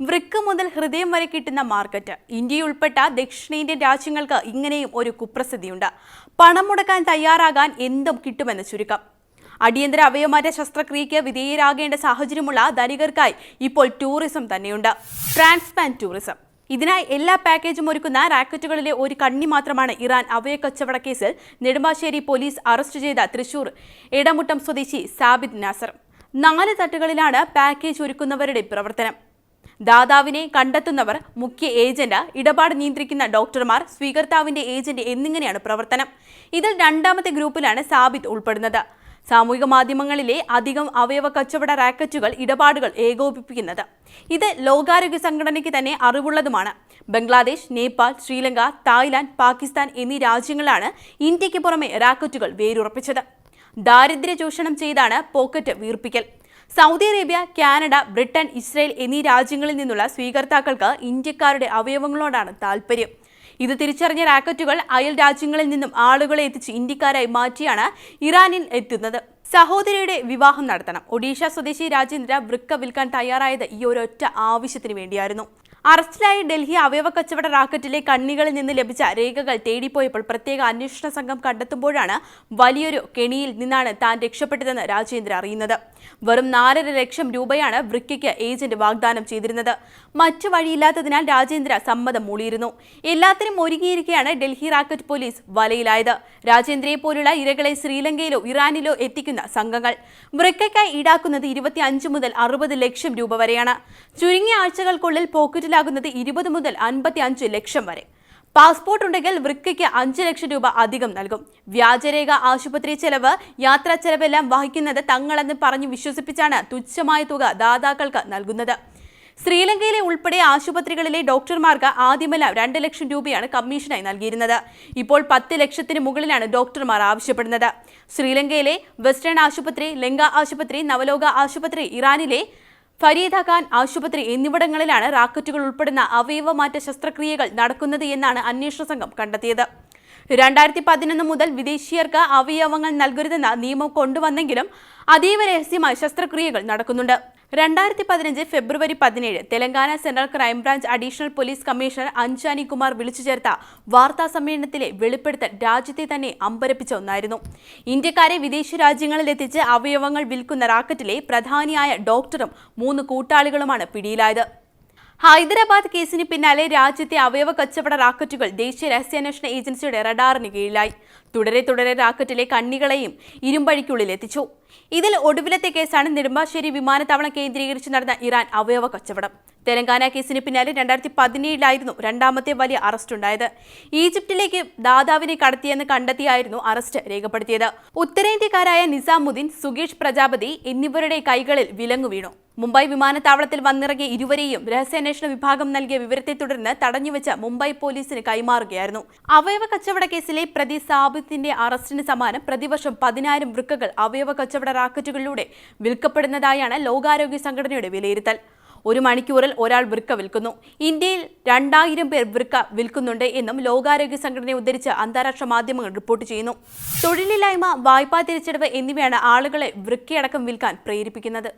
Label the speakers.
Speaker 1: വൃക്ക മുതൽ ഹൃദയം വരെ കിട്ടുന്ന മാർക്കറ്റ്. ഇന്ത്യയുൾപ്പെട്ട ദക്ഷിണേന്ത്യൻ രാജ്യങ്ങൾക്ക് ഇങ്ങനെയും ഒരു കുപ്രസിദ്ധിയുണ്ട്. പണം മുടക്കാൻ തയ്യാറാകാൻ എന്തും കിട്ടുമെന്ന് ചുരുക്കം. അടിയന്തര അവയവമാറ്റ ശസ്ത്രക്രിയയ്ക്ക് വിധേയരാകേണ്ട സാഹചര്യമുള്ള ധനികർക്കായി ഇപ്പോൾ ടൂറിസം തന്നെയുണ്ട്. Transplant tourism. ഇതിനായി എല്ലാ പാക്കേജും ഒരുക്കുന്ന റാക്കറ്റുകളിലെ ഒരു കണ്ണി മാത്രമാണ് ഇറാൻ അവയക്കച്ചവട കേസിൽ നെടുമ്പാശ്ശേരി പോലീസ് അറസ്റ്റ് ചെയ്ത തൃശൂർ എടമുട്ടം സ്വദേശി സാബിദ് നാസർ. നാല് തട്ടുകളിലാണ് പാക്കേജ് ഒരുക്കുന്നവരുടെ പ്രവർത്തനം. ദാതാവിനെ കണ്ടെത്തുന്നവർ മുഖ്യ ഏജന്റ് ഇടപാട് നിയന്ത്രിക്കുന്ന ഡോക്ടർമാർ സ്വീകർത്താവിന്റെ ഏജന്റ് എന്നിങ്ങനെയാണ് പ്രവർത്തനം. ഇതിൽ രണ്ടാമത്തെ ഗ്രൂപ്പിലാണ് സാബിത്ത് ഉൾപ്പെടുന്നത്. സാമൂഹിക മാധ്യമങ്ങളിലെ അധികം അവയവ കച്ചവട റാക്കറ്റുകൾ ഇടപാടുകൾ ഏകോപിപ്പിക്കുന്നത്. ഇത് ലോകാരോഗ്യ സംഘടനയ്ക്ക് തന്നെ അറിവുള്ളതുമാണ്. ബംഗ്ലാദേശ് നേപ്പാൾ ശ്രീലങ്ക തായ്ലാന്റ് പാകിസ്ഥാൻ എന്നീ രാജ്യങ്ങളാണ് ഇന്ത്യയ്ക്ക് പുറമെ റാക്കറ്റുകൾ വേരുറപ്പിച്ചത്. ദാരിദ്ര്യ ചൂഷണം ചെയ്താണ് pocket വീർപ്പിക്കൽ. Saudi Arabia Canada Britain Israel എന്നീ രാജ്യങ്ങളിൽ നിന്നുള്ള സ്വീകർത്താക്കൾക്ക് ഇന്ത്യക്കാരുടെ അവയവങ്ങളോടാണ് താല്പര്യം. ഇത് തിരിച്ചറിഞ്ഞ റാക്കറ്റുകൾ അയൽ രാജ്യങ്ങളിൽ നിന്നും ആളുകളെ എത്തിച്ച് ഇന്ത്യക്കാരായി മാറ്റിയാണ് ഇറാനിൽ എത്തുന്നത്. സഹോദരിയുടെ വിവാഹം നടത്തണം. ഒഡീഷ സ്വദേശി രാജേന്ദ്ര വൃക്ക വിൽക്കാൻ തയ്യാറായത് ഈ ഒരൊറ്റ ആവശ്യത്തിന് വേണ്ടിയായിരുന്നു. അറസ്റ്റിലായ ഡൽഹി അവയവ കച്ചവട റാക്കറ്റിലെ കണ്ണികളിൽ നിന്ന് ലഭിച്ച രേഖകൾ തേടിപ്പോയപ്പോൾ പ്രത്യേക അന്വേഷണ സംഘം കണ്ടെത്തുമ്പോഴാണ് വലിയൊരു കെണിയിൽ നിന്നാണ് താൻ രക്ഷപ്പെട്ടതെന്ന് രാജേന്ദ്ര അറിയുന്നത്. വെറും നാലര ലക്ഷം രൂപയാണ് വൃക്കയ്ക്ക് ഏജന്റ് വാഗ്ദാനം ചെയ്തിരുന്നത്. മറ്റു വഴിയില്ലാത്തതിനാൽ രാജേന്ദ്ര സമ്മതം മൂളിയിരുന്നു. എല്ലാത്തിനും ഒരുങ്ങിയിരിക്കെയാണ് ഡൽഹി റാക്കറ്റ് പോലീസ് വലയിലായത്. രാജേന്ദ്രയെ പോലുള്ള ഇരകളെ ശ്രീലങ്കയിലോ ഇറാനിലോ എത്തിക്കുന്ന സംഘങ്ങൾ. വൃക്കയ്ക്കായി ഈടാക്കുന്നത് ഇരുപത്തി അഞ്ച് മുതൽ അറുപത് ലക്ഷം രൂപ വരെയാണ്. ചുരുങ്ങിയ ആഴ്ചകൾക്കുള്ളിൽ പോക്കറ്റിലാകുന്നത് ഇരുപത് മുതൽ അൻപത്തി അഞ്ച് ലക്ഷം വരെ. പാസ്പോർട്ട് ഉണ്ടെങ്കിൽ വൃക്കയ്ക്ക് അഞ്ച് ലക്ഷം രൂപ അധികം നൽകും. വ്യാജരേഖ ആശുപത്രി ചെലവ് യാത്രാ ചെലവെല്ലാം വഹിക്കുന്നത് തങ്ങളെന്ന് പറഞ്ഞു വിശ്വസിപ്പിച്ചാണ് തുച്ഛമായ തുക ദാതാക്കൾക്ക് നൽകുന്നത്. ശ്രീലങ്കയിലെ ഉൾപ്പെടെ ആശുപത്രികളിലെ ഡോക്ടർമാർക്ക് ആദ്യമെല്ലാം രണ്ട് ലക്ഷം രൂപയാണ് കമ്മീഷനായി നൽകിയിരുന്നത്. ഇപ്പോൾ പത്ത് ലക്ഷത്തിന് മുകളിലാണ് ഡോക്ടർമാർ ആവശ്യപ്പെടുന്നത്. ശ്രീലങ്കയിലെ വെസ്റ്റേൺ ആശുപത്രി ലങ്ക ആശുപത്രി നവലോക ആശുപത്രി ഇറാനിലെ ഫരീദ ഖാൻ ആശുപത്രി എന്നിവിടങ്ങളിലാണ് റാക്കറ്റുകൾ ഉൾപ്പെടുന്ന അവയവമാറ്റ ശസ്ത്രക്രിയകൾ നടക്കുന്നത് എന്നാണ് അന്വേഷണ സംഘം കണ്ടെത്തിയത്. രണ്ടായിരത്തി പതിനൊന്ന് മുതൽ വിദേശീയർക്ക് അവയവങ്ങൾ നൽകരുതെന്ന നിയമം കൊണ്ടുവന്നെങ്കിലും അതീവ രഹസ്യമായി ശസ്ത്രക്രിയകൾ നടക്കുന്നുണ്ട്. രണ്ടായിരത്തി പതിനഞ്ച് ഫെബ്രുവരി പതിനേഴ് Telangana central crime branch additional police commissioner Anjani Kumar വിളിച്ചു ചേർത്ത വാർത്താ സമ്മേളനത്തിലെ വെളിപ്പെടുത്തൽ രാജ്യത്തെ തന്നെ അമ്പരപ്പിച്ച ഒന്നായിരുന്നു. ഇന്ത്യക്കാരെ വിദേശ രാജ്യങ്ങളിലെത്തിച്ച് അവയവങ്ങൾ വിൽക്കുന്ന റാക്കറ്റിലെ പ്രധാനിയായ ഡോക്ടറും മൂന്ന് കൂട്ടാളികളുമാണ് പിടിയിലായത്. ഹൈദരാബാദ് കേസിന് പിന്നാലെ രാജ്യത്തെ അവയവ കച്ചവട റാക്കറ്റുകൾ ദേശീയ രഹസ്യാന്വേഷണ ഏജൻസിയുടെ റഡാറിന് കീഴിലായി. തുടരെ തുടരെ റാക്കറ്റിലെ കണ്ണികളെയും ഇരുമ്പഴിക്കുള്ളിൽ എത്തിച്ചു. ഇതിൽ ഒടുവിലത്തെ കേസാണ് നെടുമ്പാശ്ശേരി വിമാനത്താവളം കേന്ദ്രീകരിച്ച് നടന്ന ഇറാൻ അവയവ കച്ചവടം. തെലങ്കാന കേസിന് പിന്നാലെ രണ്ടായിരത്തി പതിനേഴിലായിരുന്നു രണ്ടാമത്തെ വലിയ അറസ്റ്റ് ഉണ്ടായത്. ഈജിപ്തിലേക്ക് ദാതാവിനെ കടത്തിയെന്ന് കണ്ടെത്തിയായിരുന്നു അറസ്റ്റ് രേഖപ്പെടുത്തിയത്. ഉത്തരേന്ത്യക്കാരായ നിസാമുദ്ദീൻ സുഗീഷ് പ്രജാപതി എന്നിവരുടെ കൈകളിൽ വിലങ്ങു വീണു. മുംബൈ വിമാനത്താവളത്തിൽ വന്നിറങ്ങിയ ഇരുവരെയും രഹസ്യാന്വേഷണ വിഭാഗം നൽകിയ വിവരത്തെ തുടർന്ന് തടഞ്ഞുവെച്ച് മുംബൈ പോലീസിന് കൈമാറുകയായിരുന്നു. അവയവ കച്ചവട കേസിലെ പ്രതി സാബിത്തിന്റെ അറസ്റ്റിന് സമാനം പ്രതിവർഷം പതിനായിരം വൃക്കകൾ അവയവ കച്ചവട റാക്കറ്റുകളിലൂടെ വിൽക്കപ്പെടുന്നതായാണ് ലോകാരോഗ്യ സംഘടനയുടെ വിലയിരുത്തൽ. ഒരു മണിക്കൂറിൽ ഒരാൾ വൃക്ക വിൽക്കുന്നു. ഇന്ത്യയിൽ രണ്ടായിരം പേർ വൃക്ക വിൽക്കുന്നുണ്ട് എന്നും ലോകാരോഗ്യ സംഘടനയെ ഉദ്ധരിച്ച് അന്താരാഷ്ട്ര മാധ്യമങ്ങൾ റിപ്പോർട്ട് ചെയ്യുന്നു. തൊഴിലില്ലായ്മ വായ്പാ തിരിച്ചടവ് എന്നിവയാണ് ആളുകളെ വൃക്കയടക്കം വിൽക്കാൻ പ്രേരിപ്പിക്കുന്നത്.